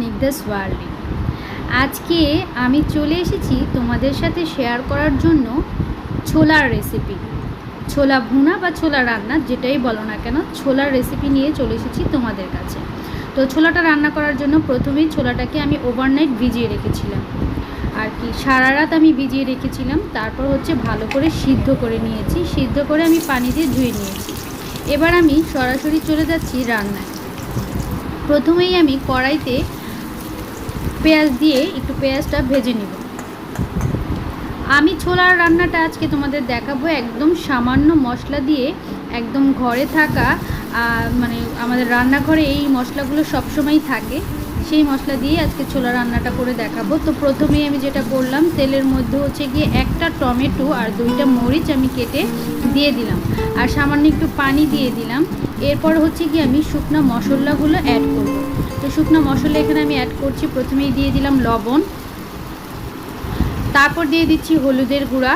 রিদ্দাস ওয়ার্ল্ডে আজকে আমি চলে এসেছি তোমাদের সাথে শেয়ার করার জন্য ছোলার রেসিপি ছোলা ভুনা বা ছোলা রান্না, যেটাই বলো না কেন, ছোলার রেসিপি নিয়ে চলে এসেছি তোমাদের কাছে। তো ছোলাটা রান্না করার জন্য প্রথমেই ছোলাটাকে আমি ওভারনাইট ভিজিয়ে রেখেছিলাম। আর কি, সারা রাত আমি ভিজিয়ে রেখেছিলাম। তারপর হচ্ছে ভালো করে সিদ্ধ করে নিয়েছি। সিদ্ধ করে আমি পানি দিয়ে ধুয়ে নিয়েছি। এবার আমি সরাসরি চলে যাচ্ছি রান্নায়। প্রথমেই আমি কড়াইতে পেঁয়াজ দিয়ে একটু পেঁয়াজটা ভেজে নিব। আমি ছোলার রান্নাটা আজকে তোমাদের দেখাবো একদম সামান্য মশলা দিয়ে, একদম ঘরে থাকা মানে আমাদের রান্নাঘরে এই মশলাগুলো সবসময় থাকে, সেই মশলা দিয়ে আজকে ছোলা রান্নাটা করে দেখাবো। তো প্রথমেই আমি যেটা করলাম, তেলের মধ্যে হচ্ছে গিয়ে একটা টমেটো আর দুইটা মরিচ আমি কেটে দিয়ে দিলাম। আর সামান্য একটু পানি দিয়ে দিলাম। এরপর হচ্ছে কি আমি শুকনো মশলাগুলো অ্যাড করব। তো শুকনো মশলা এখানে আমি অ্যাড করছি। প্রথমেই দিয়ে দিলাম লবণ। তারপর দিয়ে দিচ্ছি হলুদের গুঁড়া।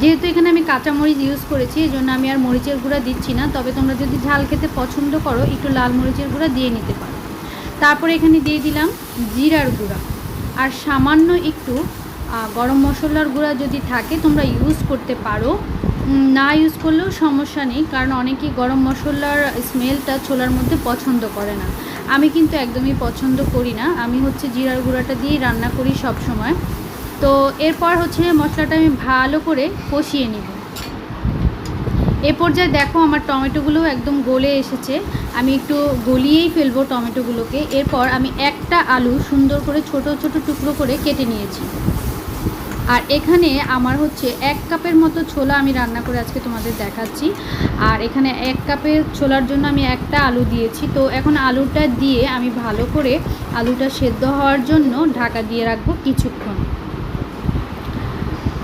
যেহেতু এখানে আমি কাঁচামরিচ ইউজ করেছি এই জন্য আমি আর মরিচের গুঁড়া দিচ্ছি না। তবে তোমরা যদি ঝাল খেতে পছন্দ করো, একটু লাল মরিচের গুঁড়া দিয়ে নিতে পারো। তারপর এখানে দিয়ে দিলাম জিরার গুঁড়া। আর সামান্য একটু গরম মশলার গুঁড়া যদি থাকে, তোমরা ইউজ করতে পারো। না ইউজ করলেও সমস্যা নেই, কারণ অনেকেই গরম মশলার স্মেলটা ছোলার মধ্যে পছন্দ করে না। আমি কিন্তু একদমই পছন্দ করি না। আমি হচ্ছে জিরার গুঁড়াটা দিয়েই রান্না করি সব সময় তো এরপর হচ্ছে মশলাটা আমি ভালো করে কষিয়ে নিব। এ পর্যায়ে দেখো আমার টমেটোগুলো একদম গলে এসেছে। আমি একটু গলিয়েই ফেলব টমেটোগুলোকে। এরপর আমি একটা আলু সুন্দর করে ছোট ছোট টুকরো করে কেটে নিয়েছি। আর এখানে আমার হচ্ছে এক কাপের মতো ছোলা আমি রান্না করে আজকে তোমাদের দেখাচ্ছি। আর এখানে এক কাপের ছোলার জন্য আমি একটা আলু দিয়েছি। তো এখন আলুটা দিয়ে আমি ভালো করে আলুটা সেদ্ধ হওয়ার জন্য ঢাকা দিয়ে রাখব কিছুক্ষণ।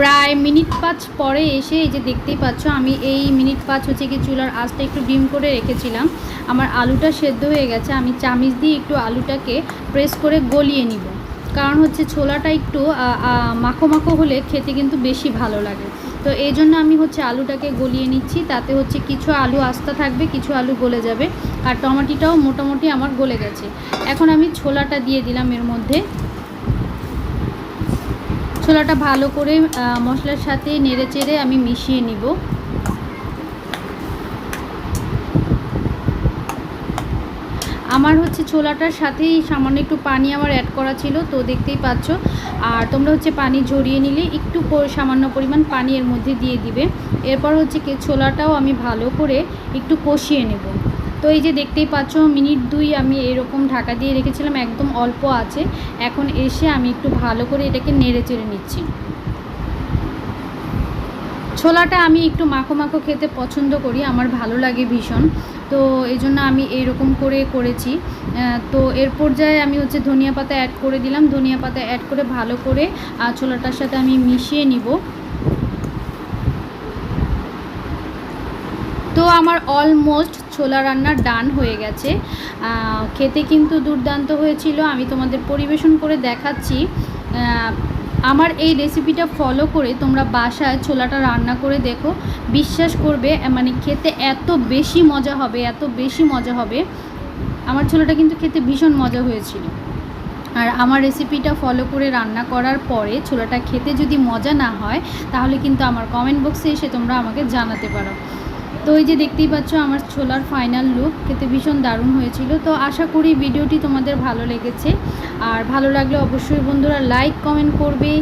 প্রায় মিনিট পাঁচ পরে এসে এই যে দেখতেই পাচ্ছ, আমি এই মিনিট পাঁচ হচ্ছে কি চুলার আঁচটা একটু ডিম করে রেখেছিলাম। আমার আলুটা সেদ্ধ হয়ে গেছে, আমি চামিচ দিয়ে একটু আলুটাকে প্রেস করে গলিয়ে নিব। কারণ হচ্ছে ছোলাটা একটু মাখো মাখো হলে খেতে কিন্তু বেশি ভালো লাগে। তো এই জন্য আমি হচ্ছে আলুটাকে গলিয়ে নিচ্ছি, তাতে হচ্ছে কিছু আলু আস্তা থাকবে, কিছু আলু গলে যাবে। আর টমাটিটাও মোটামুটি আমার গলে গেছে। এখন আমি ছোলাটা দিয়ে দিলাম এর মধ্যে। ছোলাটা ভালো করে মশলার সাথে নেড়ে চেড়ে আমি মিশিয়ে নিব। আমার হচ্ছে ছোলাটার সাথেই সামান্য একটু পানি আমার অ্যাড করা ছিল, তো দেখতেই পাচ্ছ। আর তোমরা হচ্ছে পানি ঝরিয়ে নিলে একটু সামান্য পরিমাণ পানি এর মধ্যে দিয়ে দিবে। এরপর হচ্ছে কি ছোলাটাও আমি ভালো করে একটু কষিয়ে নেব। তো এই যে দেখতেই পাচ্ছ, মিনিট দুই আমি এরকম ঢাকা দিয়ে রেখেছিলাম, একদম অল্প আছে। এখন এসে আমি একটু ভালো করে এটাকে নেড়ে চেড়ে নিচ্ছি। ছোলাটা আমি একটু মাখো মাখো খেতে পছন্দ করি, আমার ভালো লাগে ভীষণ। তো এই জন্য আমি এইরকম করে করেছি। তো এর পর্যায়ে আমি হচ্ছে ধনিয়া পাতা অ্যাড করে দিলাম। ধনিয়া পাতা অ্যাড করে ভালো করে ছোলাটার সাথে আমি মিশিয়ে নিব। তো আমার অলমোস্ট ছোলা রান্না ডান হয়ে গেছে। খেতে কিন্তু দুর্দান্ত হয়েছিল। আমি তোমাদের পরিবেশন করে দেখাচ্ছি। আমার এই রেসিপিটা ফলো করে তোমরা বাসায় ছোলাটা রান্না করে দেখো। বিশ্বাস করবে মানে খেতে এত বেশি মজা হবে, এত বেশি মজা হবে। আমার ছোলাটা কিন্তু খেতে ভীষণ মজা হয়েছিল। আর আমার রেসিপিটা ফলো করে রান্না করার পরে ছোলাটা খেতে যদি মজা না হয়, তাহলে কিন্তু আমার কমেন্ট বক্সে এসে তোমরা আমাকে জানাতে পারো। তো এই যে দেখতেই পাচ্ছ আমার ছোলার ফাইনাল লুক খেতে ভীষণ দারুণ হয়েছিল। তো আশা করি ভিডিওটি তোমাদের ভালো লেগেছে। আর ভালো লাগলে অবশ্যই বন্ধুরা লাইক কমেন্ট করবে।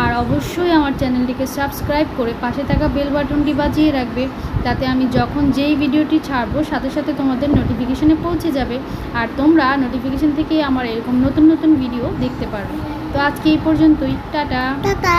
আর অবশ্যই আমার চ্যানেলটিকে সাবস্ক্রাইব করে পাশে থাকা বেল বাটনটি বাজিয়ে রাখবে। তাতে আমি যখন যেই ভিডিওটি ছাড়বো, সাথে সাথে তোমাদের নোটিফিকেশানে পৌঁছে যাবে। আর তোমরা নোটিফিকেশান থেকেই আমার এরকম নতুন নতুন ভিডিও দেখতে পারবে। তো আজকে এই পর্যন্তই। টাটা। টাটা।